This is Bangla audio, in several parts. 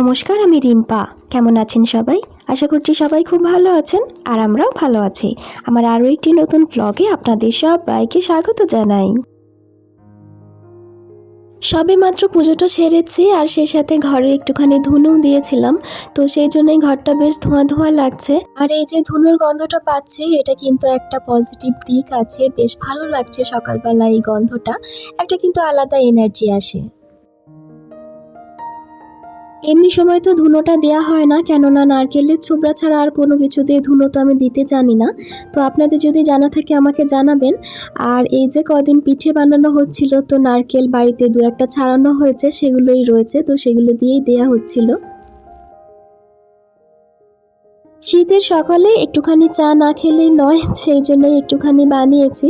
নমস্কার, আমি রিম্পা। কেমন আছেন সবাই? আশা করছি সবাই খুব ভালো আছেন আর আমরাও ভালো আছি। আমার আরও একটি নতুন ব্লগে আপনাদের সবাইকে স্বাগত জানাই। সবে মাত্র পুজোটা সেরেছি আর সেই সাথে ঘরে একটুখানি ধুনুও দিয়েছিলাম। তো সেই জন্যই ঘরটা বেশ ধোঁয়া ধোঁয়া লাগছে। আর এই যে ধুনুর গন্ধটা পাচ্ছি, এটা কিন্তু একটা পজিটিভ দিক আছে। বেশ ভালো লাগছে সকালবেলা এই গন্ধটা। একটা কিন্তু আলাদা এনার্জি আসে। এমনি সময় তো ধুনোটা দেয়া হয় না, কেননা নারকেলের ছোবড়া ছাড়া আর কোনো কিছু দিয়ে ধুনো তো আমি দিতে জানি না। তো আপনাদের যদি জানা থাকে আমাকে জানাবেন। আর এই যে কদিন পিঠে বানানো হচ্ছিল, তো নারকেল বাড়িতে দু একটা ছাড়ানো হয়েছে, সেগুলোই রয়েছে, তো সেগুলো দিয়েই দেয়া হচ্ছিল। শীতের সকালে একটুখানি চা না খেলেই নয়, সেই জন্যই একটুখানি বানিয়েছি।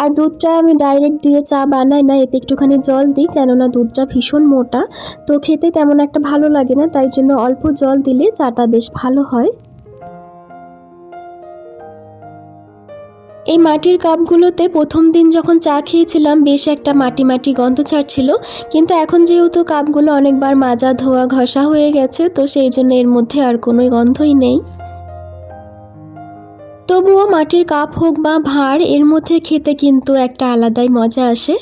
আর দুধটা আমি ডাইরেক্ট দিয়ে চা বানাই না, এতে একটুখানি জল দিই, কেননা দুধটা ভীষণ মোটা। তো খেতে তেমন একটা ভালো লাগে না, তাই জন্য অল্প জল দিলে চাটা বেশ ভালো হয়। এই মাটির কাপগুলোতে প্রথম দিন যখন চা খেয়েছিলাম, বেশ একটা মাটি মাটি গন্ধ ছাড়ছিল। কিন্তু এখন যেহেতু কাপগুলো অনেকবার মাজা, ধোয়া, ঘষা হয়ে গেছে, তো সেই জন্য এর মধ্যে আর কোনো গন্ধই নেই। তবুও মাটির কাপ হোক বা ভাঁড় এর মধ্যে খেতে কিন্তু একটা আলাদাই মজা আসে।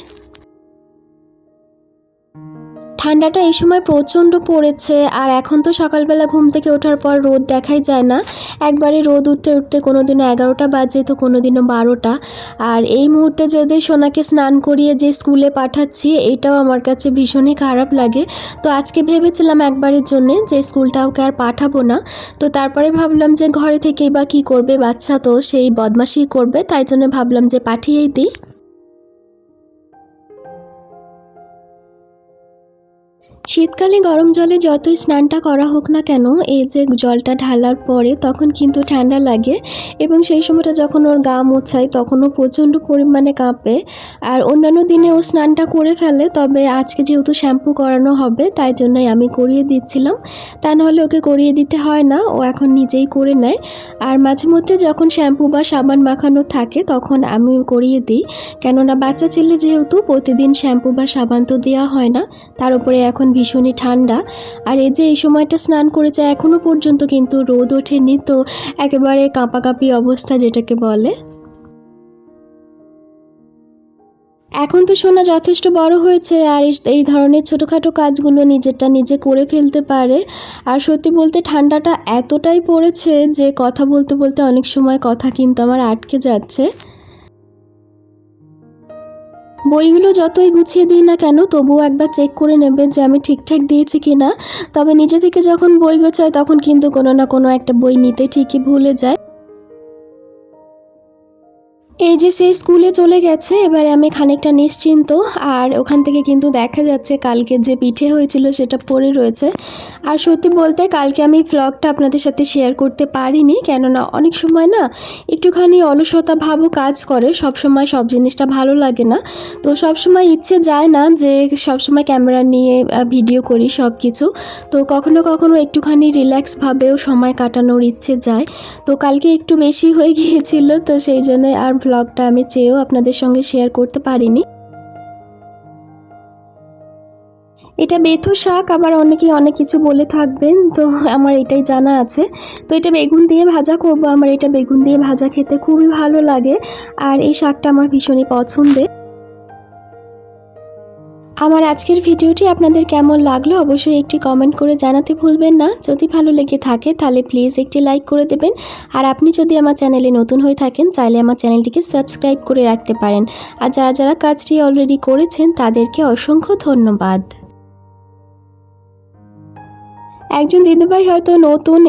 ঠান্ডাটা এই সময় প্রচণ্ড পড়েছে আর এখন তো সকালবেলা ঘুম থেকে ওঠার পর রোদ দেখাই যায় না। একবারে রোদ উঠতে উঠতে কোনো দিনও এগারোটা বাজে, তো কোনো দিনও বারোটা। আর এই মুহূর্তে যদি সোনাকে স্নান করিয়ে যে স্কুলে পাঠাচ্ছি, এটাও আমার কাছে ভীষণই খারাপ লাগে। তো আজকে ভেবেছিলাম একবারের জন্যে যে স্কুলটা ওকে আর পাঠাবো না। তো তারপরে ভাবলাম যে ঘরে থেকেই বা কী করবে বাচ্চা তো সেই বদমাশি করবে, তাই জন্য ভাবলাম যে পাঠিয়েই দিই। শীতকালে গরম জলে যতই স্নানটা করা হোক না কেন, এই যে জলটা ঢালার পরে তখন কিন্তু ঠান্ডা লাগে এবং সেই সময়টা যখন ওর গা মোছায় তখনও প্রচণ্ড পরিমাণে কাঁপে। আর অন্যান্য দিনে ও স্নানটা করে ফেলে, তবে আজকে যেহেতু শ্যাম্পু করানো হবে, তাই জন্যই আমি করিয়ে দিচ্ছিলাম। তা নাহলে ওকে করিয়ে দিতে হয় না, ও এখন নিজেই করে নেয়। আর মাঝে মধ্যে যখন শ্যাম্পু বা সাবান মাখানো থাকে, তখন আমি করিয়ে দিই। কেননা বাচ্চা ছেলে যেহেতু, প্রতিদিন শ্যাম্পু বা সাবান তো দেওয়া হয় না, তার উপরে এখন ভীষণই ঠান্ডা। আর এই যে এই সময়টা স্নান করেছে এখনও পর্যন্ত কিন্তু রোদ ওঠেনি। তো একেবারে কাঁপাকাঁপি অবস্থা যেটাকে বলে। এখন তো সোনা যথেষ্ট বড় হয়েছে, আর এই- এই ধরনের ছোটোখাটো কাজগুলো নিজেরটা নিজে করে ফেলতে পারে। আর সত্যি বলতে ঠান্ডাটা এতটাই পড়েছে যে কথা বলতে বলতে অনেক সময় কথা কিন্তু আমার আটকে যাচ্ছে। বইগুলো যতই গুছিয়ে দিই না কেন, তবুও একবার চেক করে নেবে যে আমি ঠিকঠাক দিয়েছি কি না তবে নিজে থেকে যখন বই গোছায় তখন কিন্তু কোনো না কোনো একটা বই নিতে ঠিকই ভুলে যায়। এই যে সে স্কুলে চলে গেছে, এবারে আমি খানিকটা নিশ্চিন্ত। আর ওখান থেকে কিন্তু দেখা যাচ্ছে কালকে যে পিঠে হয়েছিল সেটা পড়ে রয়েছে। আর সত্যি বলতে কালকে আমি ফ্লগটা আপনাদের সাথে শেয়ার করতে পারিনি, কেননা অনেক সময় না একটুখানি অলসতা ভাবও কাজ করে, সব সময় সব জিনিসটা ভালো লাগে না। তো সব সময় ইচ্ছে যায় না যে সব সময় ক্যামেরা নিয়ে ভিডিও করি সব কিছু তো কখনো কখনো একটুখানি রিল্যাক্সভাবেও সময় কাটানোর ইচ্ছে যায়। তো কালকে একটু বেশি হয়ে গিয়েছিল, তো সেই জন্য আর ব্লগটা আমি চেয়েও আপনাদের সঙ্গে শেয়ার করতে পারিনি। এটা বেথু শাক, আবার অনেকেই অনেক কিছু বলে থাকবেন, তো আমার এটাই জানা আছে। তো এটা বেগুন দিয়ে ভাজা করব, আমার এটা বেগুন দিয়ে ভাজা খেতে খুবই ভালো লাগে, আর এই শাকটা আমার ভীষণই পছন্দের। আমার আজকের ভিডিওটি আপনাদের কেমন লাগল অবশ্যই একটি কমেন্ট করে জানাতে ভুলবেন না। যদি ভালো লেগে থাকে তাহলে প্লিজ একটি লাইক করে দেবেন। আর আপনি যদি আমার চ্যানেলে নতুন হয়ে থাকেন চাইলে আমার চ্যানেলটিকে সাবস্ক্রাইব করে রাখতে পারেন। আর যারা যারা কাজটি অলরেডি করেছেন তাদেরকে অসংখ্য ধন্যবাদ। একজন দিদিভাই হয়তো নতুন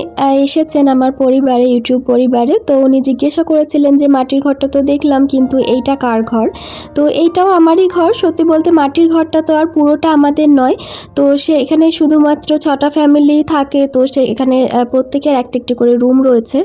এসেছেন আমার পরিবারে, ইউটিউব পরিবারে। তো উনি জিজ্ঞাসা করেছিলেন যে, মাটির ঘরটা তো দেখলাম, কিন্তু এইটা কার ঘর? তো এইটাও আমারই ঘর। সত্যি বলতে মাটির ঘরটা তো আর পুরোটা আমাদের নয়। তো সে এখানে শুধুমাত্র ছটা ফ্যামিলি থাকে। তো সে এখানে প্রত্যেকের একটা একটি করে রুম রয়েছে।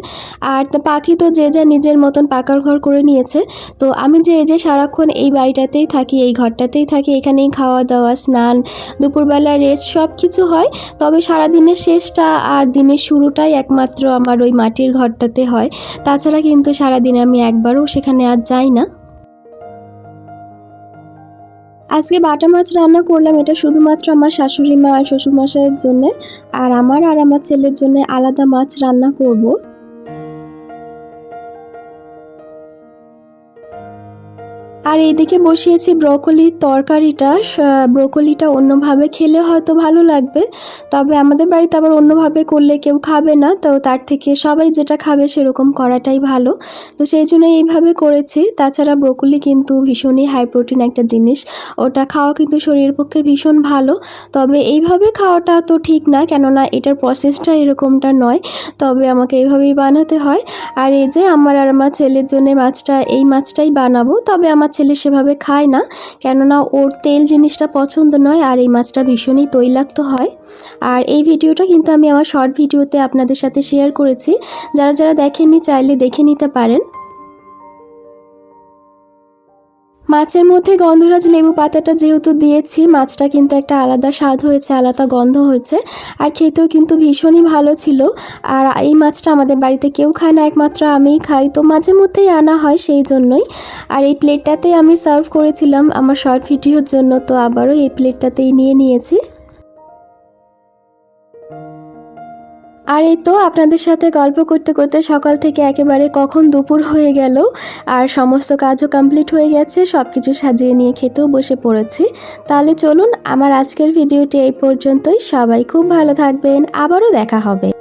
আর পাখি তো যে যা নিজের মতন পাকার ঘর করে নিয়েছে। তো আমি যে, এই যে সারাক্ষণ এই বাড়িটাতেই থাকি, এই ঘরটাতেই থাকি, এখানেই খাওয়া দাওয়া স্নান, দুপুরবেলা রেস্ট সব কিছু হয়। তবে সারাদিনের শেষটা আর দিনের শুরুটাই একমাত্র আমার ওই মাটির ঘরটাতে হয়। তাছাড়া কিন্তু সারাদিনে আমি একবারও সেখানে আর যাই না। আজকে বাটা মাছ রান্না করলাম, এটা শুধুমাত্র আমার শাশুড়ি মা আর শ্বশুরমশাইয়ের জন্যে। আর আমার আর আমার ছেলের জন্য আলাদা মাছ রান্না করব। আর এইদিকে বসিয়েছি ব্রকলির তরকারিটা ব্রকলিটা অন্যভাবে খেলে হয়তো ভালো লাগবে, তবে আমাদের বাড়িতে আবার অন্যভাবে করলে কেউ খাবে না, তো তার থেকে সবাই যেটা খাবে সেরকম করাটাই ভালো। তো সেই জন্য এইভাবে করেছি, তাছাড়া ব্রকলি কিন্তু ভীষণই হাই প্রোটিন একটা জিনিস, ওটা খাওয়া কিন্তু শরীরের পক্ষে ভীষণ ভালো, তবে এইভাবে খাওয়াটা তো ঠিক না, কেননা এটার প্রসেসটা এরকমটা নয়, তবে আমাকে এইভাবেই বানাতে হয়। আর এই যে আমার আর আমার ছেলের জন্য মাছটা, এই মাছটাই বানাবো, তবে আমার ছেলে সেভাবে খায় না, কেননা ওর তেল জিনিসটা পছন্দ নয় আর এই মাছটা ভীষণই তৈলাক্ত হয়। আর এই ভিডিওটা কিন্তু আমি আমার শর্ট ভিডিওতে আপনাদের সাথে শেয়ার করেছি। যারা যারা দেখেননি, চাইলে দেখে নিতে পারেন। মাছের মধ্যে গন্ধরাজ লেবু পাতাটা যেহেতু দিয়েছি, মাছটা কিন্তু একটা আলাদা স্বাদ হয়েছে, আলাদা গন্ধ হয়েছে। আর খেতেও কিন্তু ভীষণই ভালো ছিল। আর এই মাছটা আমাদের বাড়িতে কেউ খায় না, একমাত্র আমিই খাই। তো মাঝে মধ্যেই আনা হয় সেই জন্যই। আর এই প্লেটটাতেই আমি সার্ভ করেছিলাম আমার শর্ট ভিডিওর জন্য, তো আবারও এই প্লেটটাতেই নিয়ে নিয়েছি। আর এই তো আপনাদের সাথে গল্প করতে করতে সকাল থেকে একেবারে কখন দুপুর হয়ে গেল, আর সমস্ত কাজও কমপ্লিট হয়ে গেছে সব কিছু সাজিয়ে নিয়ে খেতেও বসে পড়েছি। তাহলে চলুন, আমার আজকের ভিডিওটি এই পর্যন্তই। সবাই খুব ভালো থাকবেন। আবারও দেখা হবে।